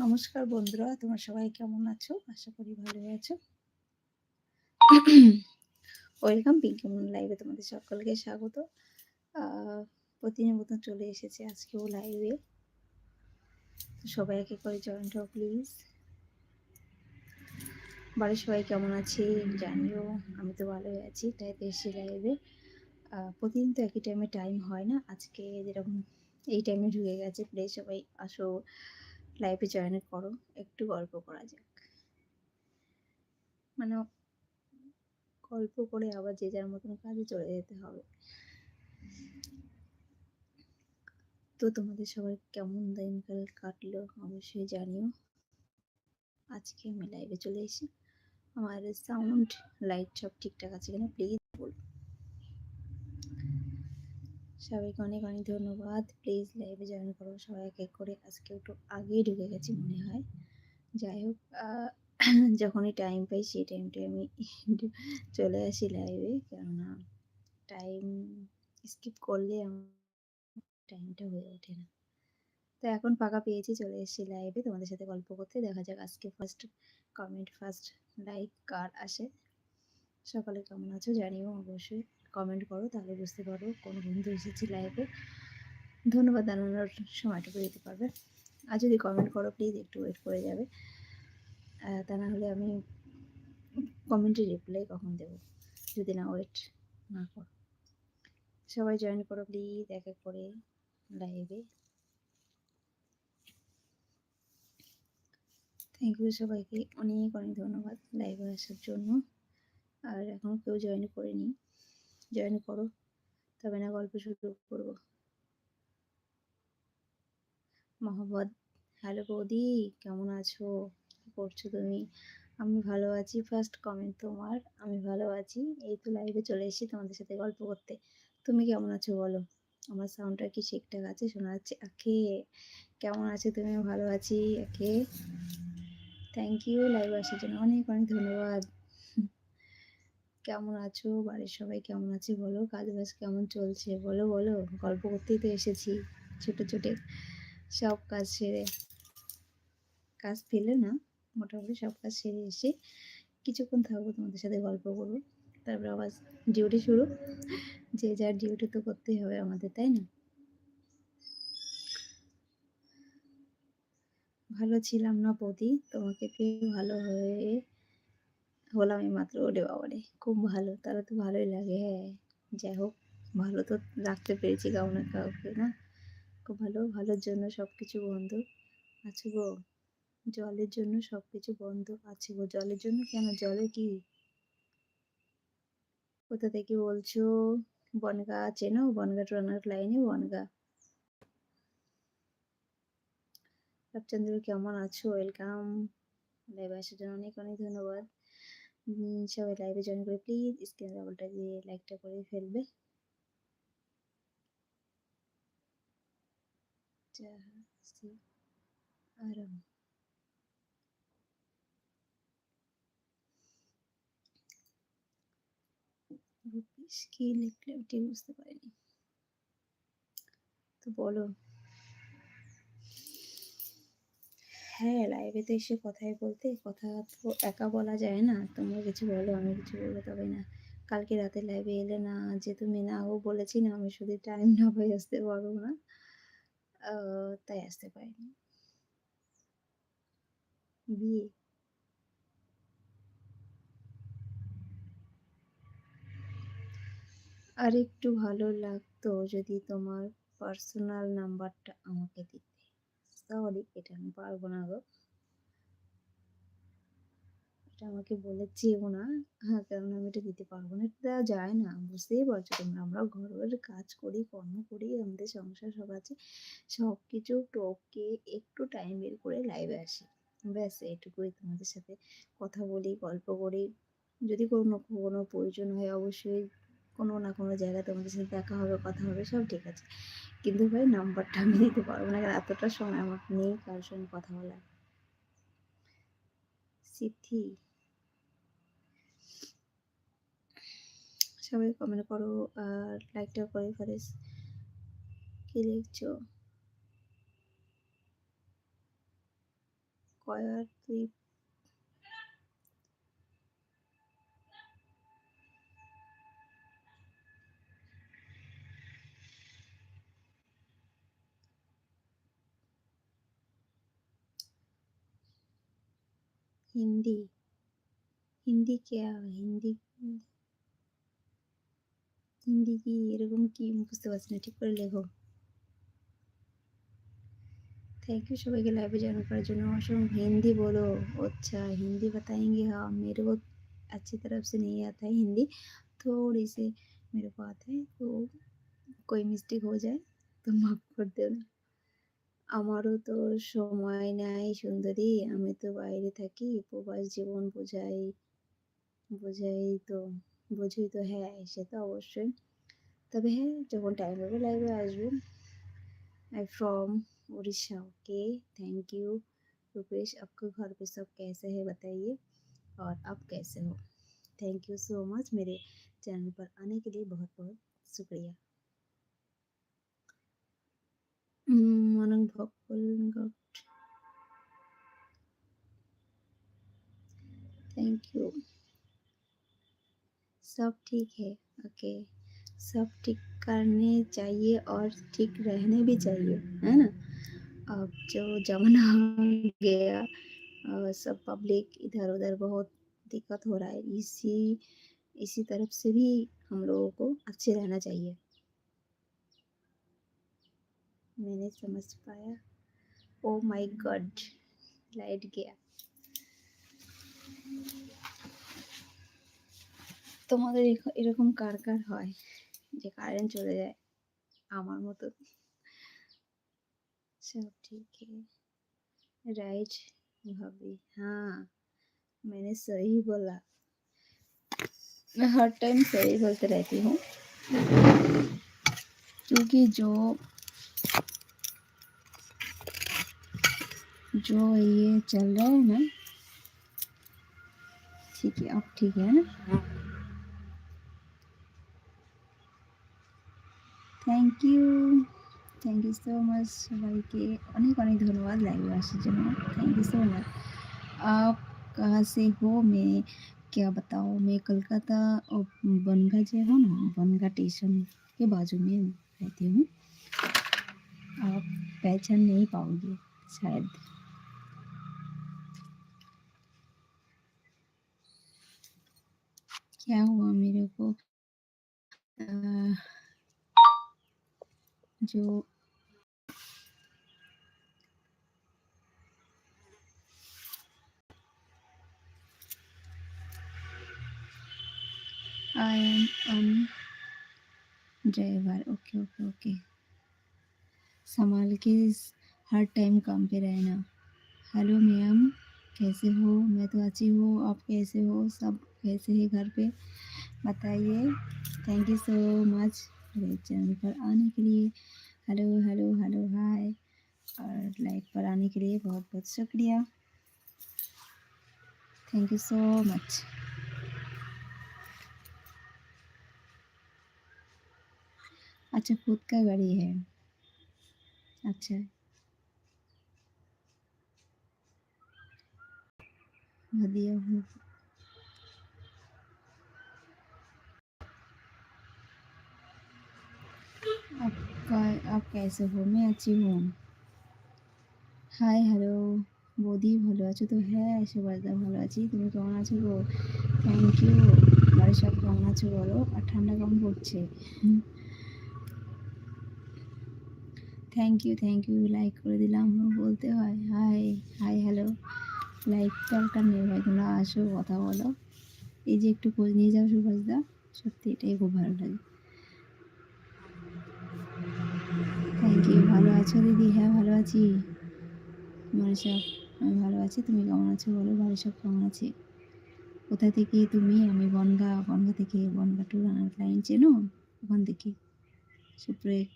নমস্কার বন্ধুরা, তোমরা সবাই কেমন আছো? আশা করি ভালো আছো। ওয়েলকাম পিঙ্কি মুন লাইভে তোমাদের সকলকে স্বাগত। প্রতিদিনের মতন চলে এসেছে আজকেও লাইভে। সবাই একে করে জয়েন্ট হও প্লিজ বাড়ির সবাই কেমন আছে? জানিও, আমি তো ভালোই আছি, তাই এসে লাইভে। প্রতিদিন তো একই টাইমে টাইম হয় না। আজকে যেরকম এই টাইমে ঢুকে গেছে প্লিজ সবাই আসো। লাইভে জয়েন করো, একটু গল্প করা যাক। মানে গল্প করে আবার যে যার মতন কাজে চলে যেতে হবে। তো তোমাদের সবাই কেমন দিনকাল কাটলো অবশ্যই জানিও। আজকে আমি লাইভে চলে এসেছি। আমার সাউন্ড লাইট সব ঠিকঠাক আছে কিনা প্লিজ বলব সবাইকে অনেক অনেক ধন্যবাদ। প্লিজ লাইভে জয়েন করো, সবাই এক করে। আজকে একটু আগেই ঢুকে গেছি মনে হয়। যাই হোক যখনই টাইম পাই সেই টাইমটাই আমি চলে আসি লাইভে কেননা টাইম স্কিপ করলে টাইমটা হয়ে ওঠে না। তো এখন ফাঁকা পেয়েছি, চলে এসেছি লাইভে তোমাদের সাথে গল্প করতে। দেখা যাক আজকে ফার্স্ট কমেন্ট ফার্স্ট লাইক কার আসে। সকালে কেমন আছো জানিও অবশ্যই। কমেন্ট করো, তাহলে বুঝতে পারো কোন বন্ধু এসেছি লাইভে ধন্যবাদ জানানোর সময়টুকু দিতে পারবে। আর যদি কমেন্ট করো প্লিজ একটু ওয়েট করে যাবে। তা না হলে আমি কমেন্টে রিপ্লাই কখন দেবো? যদি না ওয়েট না করো। সবাই জয়েন করো প্লিজ এক এক করে লাইভে থ্যাংক ইউ সবাইকে, অনেক অনেক ধন্যবাদ লাইভে আসার জন্য। আর এখন কেউ জয়েন করে করেনি। জয়েন করো, তবে না গল্প শুরু করব। মোহাম্মদ হ্যালো বৌদি, কেমন আছো? কি করছ তুমি? আমি ভালো আছি। ফার্স্ট কমেন্ট তোমার, আমি ভালো আছি। এই তো লাইভে চলে এসেছি তোমাদের সাথে গল্প করতে। তুমি কেমন আছো বলো? আমার সাউন্ডটা কি ঠিকঠাক আছে? শোনা যাচ্ছে? আখে, কেমন আছে তুমি ভালো আছি? আখে থ্যাংক ইউ লাইভ আসার জন্য অনেক অনেক ধন্যবাদ। কেমন আছো? বাড়ির সবাই কেমন আছে বলো? কাজ বাজ কেমন চলছে? বলো বলো। গল্প করতেই তো এসেছি ছোটো ছোটো। সব কাজ সেরে। কাজ ফেলে না, মোটামুটি সব কাজ সেরে এসে কিছুক্ষণ থাকব তোমাদের সাথে গল্প করব। তারপর আবার ডিউটি শুরু। যে যার ডিউটি তো করতেই হবে আমাদের, তাই না? ভালো ছিলাম না বৌদি তোমাকে পেয়ে ভালো হয়ে হলাম এই মাত্র ওরে বাবারে, খুব ভালো, তাহলে তো ভালোই লাগে হ্যাঁ। যাই হোক, ভালো তো রাখতে পেরেছি কাউকে না কাউকে, না? খুব ভালো, ভালোর জন্য সব কিছু বন্ধ। আছে গো, জলের জন্য সব কিছু বন্ধ আছে গো, জলের জন্য কেন, জলে কি? কোথা থেকে বলছো? বনগা চেনো বনগা ট্রানার লাইনে, বনগা। রবচন্দ্র কেমন আছো? ওয়েলকাম লাইভ জন্য অনেক অনেক ধন্যবাদ। সবাই লাইভে জয়েন করে প্লিজ স্ক্রিন ডাবলটা দিয়ে লাইকটা করে ফেলবে। কি লিখলে ওটি বুঝতে পারিনি। তো বলো। হ্যাঁ লাইভে তো এসে কথাই বলতে, কথা তো একা বলা যায় না। তোমরা কিছু বলো আমি কিছু বলব তবে না। কালকে রাতে লাইভে এলে না যে তুমি না ও বলেছি না, আমি শুধু টাইম না পাই আসতে পারব না। তাই আসতে পারিনি। বিয়ে? আর একটু ভালো লাগতো যদি তোমার পার্সোনাল নাম্বারটা আমাকে দিতে। সরি এটা আমি পারব না গো। এটা আমাকে বলেছিও না। হ্যাঁ কারণ আমি এটা দিতে পারব না। এটা যায় না, বুঝতেই পারছ তোমরা। আমরা ঘরের কাজ করি, কর্ম করি, আমাদের সংসার সব আছে। সব কিছু টপকে একটু টাইম বের করে লাইভে আসি। ব্যাস এটুকুই তোমাদের সাথে কথা বলি, গল্প করি। যদি কোনো কোনো প্রয়োজন হয় অবশ্যই কোনো না কোনো জায়গায় তোমাদের সাথে দেখা হবে, কথা হবে, সব ঠিক আছে। কিন্তু ভাই নাম্বারটা আমি দিতে পারব না এতটা সময় আমার নেই কারোর সঙ্গে কথা বলার। সিথি। সবাই কমেন্ট করো, আর লাইকটা করে ফেলেস কি লিখছো? কয়ার তুই हिंदी हिंदी क्या हिंदी हिंदी की এরকম কি বুঝতে পারছি না ঠিক করে লেখো थैंक यू সবাইকে লাইভে জয়েন করার জন্য অসংখ্য हिंदी बोलो। अच्छा हिंदी बताएँगे। हाँ मेरे को अच्छी तरफ़ से नहीं आता है हिंदी। थोड़ी सी मेरे को आता है तो कोई मिस्टेक हो जाए तो माफ़ कर देना আমারও তো সময় নাই সুন্দরী আমি তো বাইরে থাকি প্রবাস জীবন বোঝাই বোঝাই তো বুঝি তো হ্যাঁ সে তো অবশ্যই তবে হ্যাঁ যখন টাইম হবে লাইভে আসবেন I from Orissa okay thank you Rupesh आपके घर पे सब कैसे है बताइए और आप कैसे हो थैंक यू सो मच मेरे चैनल पर आने के लिए बहुत बहुत शुक्रिया मनंग भक्ल थैंक यू सब ठीक है ओके सब ठीक करने चाहिए और ठीक रहने भी चाहिए, है ना? अब जो जमाना हो गया सब पब्लिक इधर उधर बहुत दिक्कत हो रहा है। इसी इसी तरफ़ से भी हम लोगों को अच्छे रहना चाहिए। मैंने समझ पाया ओ माय गॉड लाइट गया তোমাদের এখ- এরকম কার কার হয় যে কারেন্ট চলে যায় আমার মতো सब ठीक है राइट भाभी हाँ मैंने सही बोला मैं हर टाइम सही बोलते रहती हूँ क्योंकि जो जो ये चल रहा है ना ठीक है अब ठीक है ना thank you thank you so much সবাইকে অনেক অনেক ধন্যবাদ লাইভে আসার জন্য थैंक यू सो मच आप कहाँ से हो मैं क्या बताओ मैं कोलकाता और बनगा जो हो ना बनगा स्टेशन के बाजू में रहती हूँ आप पहचान नहीं पाओगे शायद क्या हुआ मेरे को? अ, जो I am an driver okay okay okay संभाल के हर टाइम काम पे रहना। हेलो मैम कैसे हो? मैं तो अच्छी हूँ। आप कैसे हो? सब कैसे है घर पे। बताइए। थैंक यू सो मच मेरे चैनल पर आने के लिए। हेलो हेलो हेलो हाय और लाइव पर आने के लिए बहुत बहुत शुक्रिया। थैंक यू सो मच अच्छा खुद का गाड़ी है। अच्छा। बढ़िया हूँ आपका आप कैसे हो मैं अच्छी हूँ হাই হ্যালো বৌদি ভালো আছো তো হ্যাঁ সুভাষদা ভালো আছি তুমি কেমন আছো গো থ্যাংক ইউ বাড়ির সব কেমন আছো বলো আর ঠান্ডা কেমন পড়ছে thank you thank you like করে দিলাম বলতে হয় হাই হাই হ্যালো লাইক দরকার নেই ভাই তোমরা আসো কথা বলো এই যে একটু খোঁজ নিয়ে যাও সুভাষদা সত্যি এটাই খুব ভালো লাগে থ্যাংক ইউ ভালো আছো দিদি? হ্যাঁ ভালো আছি। বাড়ির সব। আমি ভালো আছি। তুমি কেমন আছো? বলো বাড়ির সব কেমন আছে? কোথা থেকে তুমি? আমি বনগা। বনগা থেকে বনগা টু রানার লাইন চেনো? ওখান থেকে। সুপ্রেক।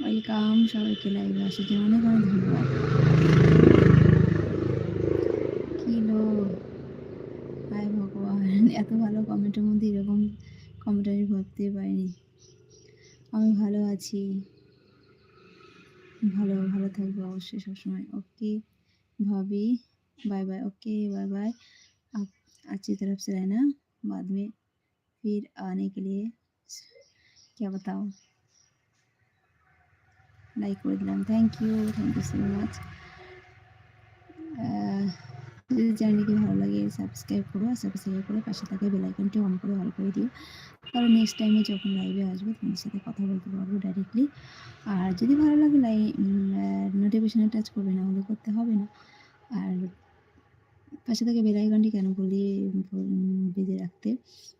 ওয়েলকাম সবাইকে লাইভে আসার জন্য অনেক অনেক ধন্যবাদ। কি লো? হায় ভগবান। এত ভালো কমেন্টের মধ্যে এরকম কমেন্ট আমি ভাবতে পারিনি। আমি ভালো আছি। ভালো ভালো থাকব অবশ্যই সবসময়। ওকে, ভাবি bye bye okay bye bye আচ্ছি তরফ সে রায় না বাদ মে ফির আনে কে লিয়ে কে বাতাও লাইক করে দিলাম। Thank you thank you so much যদি চ্যানেলটি ভালো লাগে সাবস্ক্রাইব করো আর সাবস্ক্রাইব করে পাশে থাকা বেল আইকনটি অন করে অল করে দিও। কারণ নেক্সট টাইমে যখন লাইভে আসব তোমার সাথে কথা বলতে পারব ডাইরেক্টলি আর যদি ভালো লাগে লাই নোটিফিকেশানে টাচ করবে না হলে করতে হবে না। আর পাশে থেকে বেল আইকনটি কেন বলি বেঁধে রাখতে?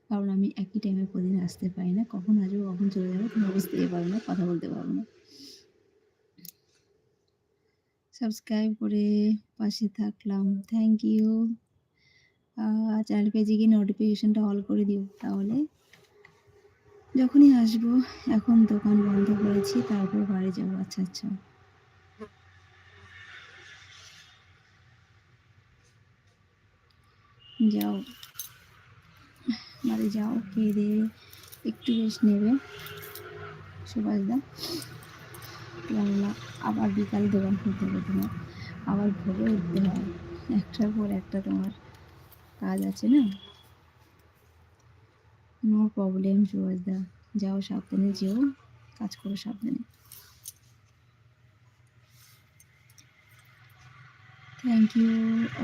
কারণ আমি একই টাইমে প্রতিদিন আসতে পারি না। কখন আসব, কখন চলে যাব, তুমি বুঝতেই পারো না, কথা বলতে পারব না। সাবস্ক্রাইব করে পাশে থাকলাম। থ্যাংক ইউ চ্যানেল পেজে গিয়ে নোটিফিকেশনটা অল করে দিও তাহলে। যখনই আসব, এখন দোকান বন্ধ করেছি, তারপর বাড়ি যাব। আচ্ছা আচ্ছা। যাও। বাড়ি যাও, খেয়ে দিয়ে একটু রেস্ট নেবে। সুভাষদা কেননা আবার বিকালে দোকান খুলতে হবে তোমার। আবার ভোরে উঠতে হয়। একটার পর একটা তোমার কাজ আছে না? নো প্রবলেম সুভাষদা। যাও সাবধানে, যেও। কাজ করো সাবধানে। থ্যাংক ইউ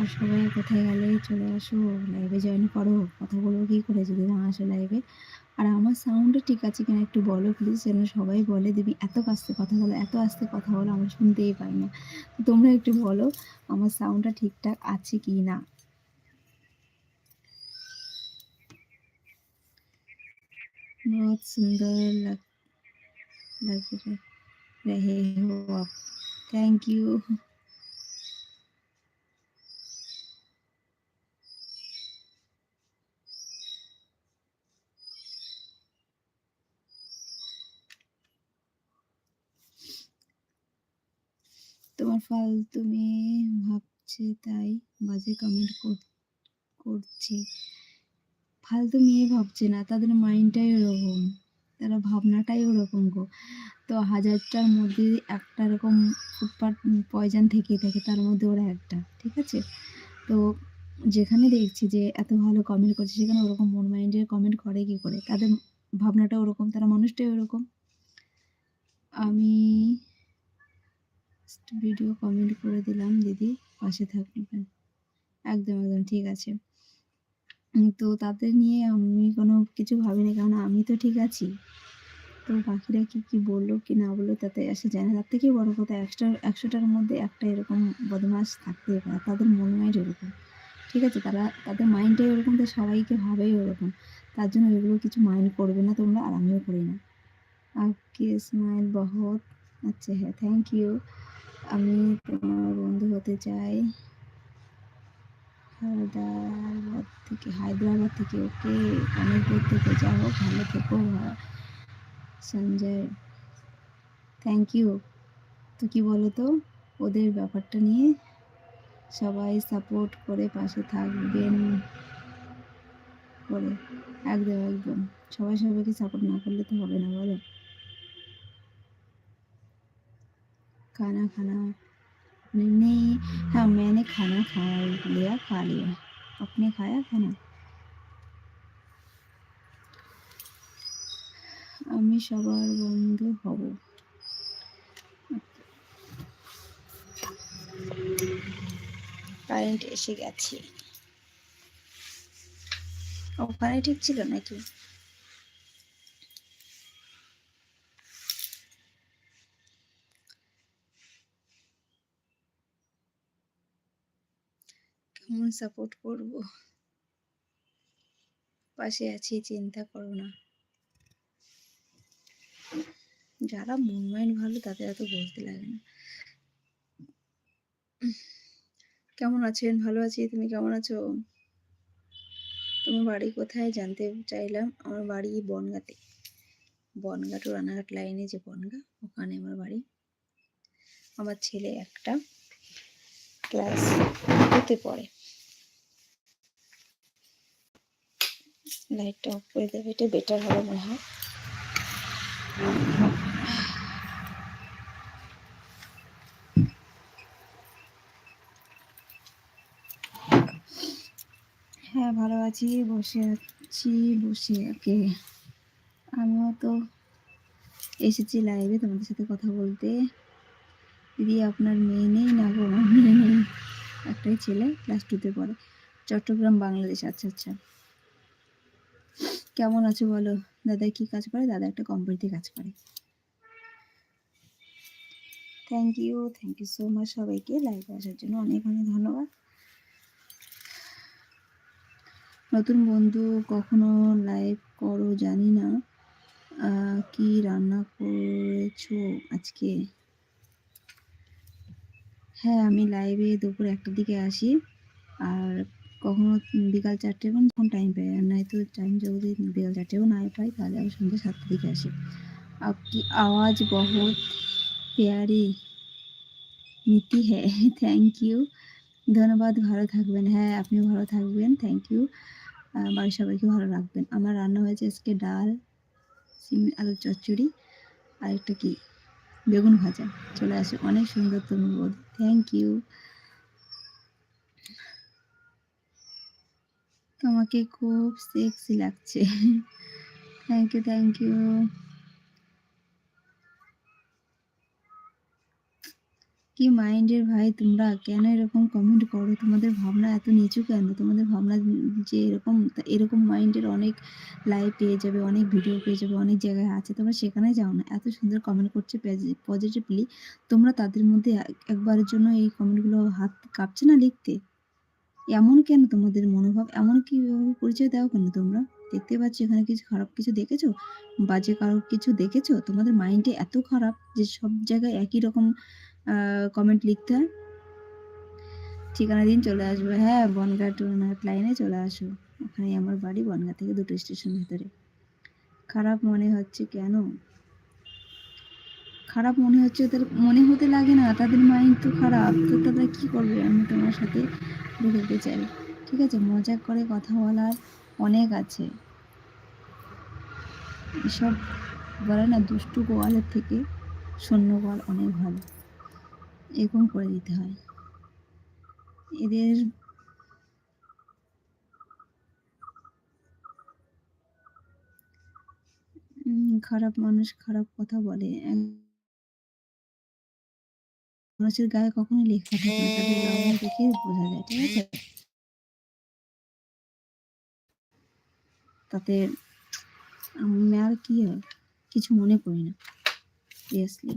আর সবাই কোথায় গেলে? চলে আসো। লাইভে জয়েন করো। কথা বলব কী করে? যদি না আসো লাইভে আর আমার সাউন্ডটা ঠিক আছে কিনা একটু বলো প্লিজ যেন সবাই বলে দিবি এত আস্তে কথা বলো এত আস্তে কথা বলো আমরা শুনতেই পাই না তো তোমরা একটু বলো আমার সাউন্ডটা ঠিকঠাক আছে কি না बहुत सुंदर लग लग रहे हो आप थैंक यू ফালতু মেয়ে ভাবছে তাই বাজে কমেন্ট করছে। ফালতু মেয়ে ভাবছে না, তাদের মাইন্ডটাই ওরকম। তারা ভাবনাটাই ওরকম গো। তো হাজারটার মধ্যে একটা এরকম ফুটপাট পয়জন থেকেই থাকে, তার মধ্যে ওরা একটা, ঠিক আছে? তো যেখানে দেখছি যে এত ভালো কমেন্ট করছে, সেখানে ওরকম মন মাইন্ডের কমেন্ট করে কি করে? তাদের ভাবনাটা ওরকম, তারা মানুষটাই ওরকম। আমি ভিডিও কমেন্ট করে দিলাম, দিদি পাশে থাকবেন। একদম একদম ঠিক আছে। তো তাদের নিয়ে আমি কোনো কিছু ভাবিনি, কারণ আমি তো ঠিক আছি। তো বাকিরা কি কি বলল, কি না বলল, তাতে আসে যায় না। তার থেকে বড় কথা, একশো, একশোটার মধ্যে একটা এরকম বদমাস থাকতেই পারে। তাদের মন মাইন্ড এরকম ঠিক আছে, তারা, তাদের মাইন্ডটাই ওরকম, তো সবাইকে ভাবেই ওরকম। তার জন্য এগুলো কিছু মাইন্ড করবে না তোমরা, আর আমিও করি না। আপকে স্মাইল বহুত। আচ্ছা হ্যাঁ থ্যাংক ইউ আমি তোমার বন্ধু হতে চাই। হায়দ্রাবাদ থেকে হায়দ্রাবাদ থেকে, ওকে অনেক দূর থেকে যাও, ভালো থেকো সঞ্জয় থ্যাংক ইউ তো কি বলো তো ওদের ব্যাপারটা নিয়ে সবাই সাপোর্ট করে পাশে থাকবেন করে। একদম একদম। সবাই সবাইকে সাপোর্ট না করলে তো হবে না, বলো। खाना खाना नहीं हाँ मैंने खाना खा लिया खा लिया आपने खाया खाना আমি সবার বন্ধু হব কারেন্ট এসে গেছে ওখানে ঠিক ছিল নাকি সাপোর্ট করব। পাশে আছি, চিন্তা করো না। যারা মন মাইন্ড ভালো, তাদের এত বলতে লাগে না। কেমন আছেন ভালো আছি। তুমি কেমন আছো? তোমার বাড়ি কোথায়? জানতে চাইলাম। আমার বাড়ি বনগাতে। বনগা টু রানাঘাট লাইনে যে বনগা, ওখানে আমার বাড়ি। আমার ছেলে একটা ক্লাস টুতে পড়ে। লাইটটা অফ করে দেবে, এটা বেটার হবে মনে হয়। হ্যাঁ ভালো আছি, বসে আছি, বসে ওকে আমিও তো এসেছি লাইভে তোমাদের সাথে কথা বলতে। দিদি আপনার মেয়ে নেই না গো? আমার মেয়ে নেই। একটাই ছেলে ক্লাস টুতে পড়ে। চট্টগ্রাম, বাংলাদেশ। আচ্ছা আচ্ছা। কেমন আছো বলো? দাদা কি কাজ করে? দাদা একটা কোম্পানিতে কাজ করে। Thank you thank you so much সবাইকে। লাইভে আসার জন্য অনেক অনেক ধন্যবাদ। নতুন বন্ধু কখনো লাইভ করো জানি না। কি রান্না করেছ আজকে? হ্যাঁ আমি লাইভে দুপুর একটার দিকে আসি। আর কখনো বিকাল চারটে এবং কোন টাইম পাই, আর নয়তো টাইম যদি বিকাল চারটেও না পাই, তাহলে আমি সন্ধ্যে সাতটা দিকে আসি। আপনি আওয়াজ বহুত প্যারি। নীতি হ্যাঁ থ্যাংক ইউ ধন্যবাদ, ভালো থাকবেন। হ্যাঁ আপনিও ভালো থাকবেন থ্যাংক ইউ বাড়ির সবাইকে ভালো রাখবেন। আমার রান্না হয়েছে আজকে ডাল, সিম, আলুর চচ্চড়ি, আর একটা কি? বেগুন ভাজা। চলে আসে অনেক সুন্দর তুমি থ্যাংক ইউ তোমাকে খুব সেক্সি লাগছে। থ্যাংক ইউ থ্যাংক ইউ কি মাইন্ডের ভাই তোমরা? কেন এরকম কমেন্ট করো? তোমাদের ভাবনা এত নিচু কেন? তোমাদের ভাবনা যে এরকম এরকম মাইন্ডের অনেক লাইভ পেয়ে যাবে, অনেক ভিডিও পেয়ে যাবে, অনেক জায়গায় আছে। তোমরা সেখানে যাও না। এত সুন্দর কমেন্ট করছে পজিটিভলি তোমরা তাদের মধ্যে এক- একবারের জন্য এই কমেন্টগুলো হাত কাঁপছে না লিখতে? এমন কেন তোমাদের মনোভাব? এমন কি পরিচয় দাও কেন তোমরা? দেখতে পাচ্ছি এখানে কিছু খারাপ কিছু দেখেছ? বাজে কারও কিছু দেখেছ? তোমাদের মাইন্ডে এত খারাপ যে সব জায়গায় একই রকম কমেন্ট লিখতে হয়। ঠিকানা দিন চলে আসব। হ্যাঁ বনগা টু লাইনে চলে আসো। ওখানে আমার বাড়ি বনগা থেকে দুটো স্টেশন ভিতরে। খারাপ মনে হচ্ছে কেন? খারাপ মনে হচ্ছে ওদের মনে হতে লাগে না, তাদের মাইন্ড তো খারাপ, তো তারা কী করবে? আমি তোমার সাথে ঢুকতে চাই। ঠিক আছে, মজা করে কথা বলার অনেক আছে। এসব বলে না, দুষ্টু গোয়ালের থেকে শূন্য গোয়াল অনেক ভালো। এরকম করে দিতে হয়। এদের খারাপ মানুষ খারাপ কথা বলে। মানুষের গায়ে কখনো লেখা থাকে না তাদের রং দেখে বোঝা যায় ঠিক আছে? তাতে আমি আর কি হয় কিছু মনে করি না সিরিয়াসলি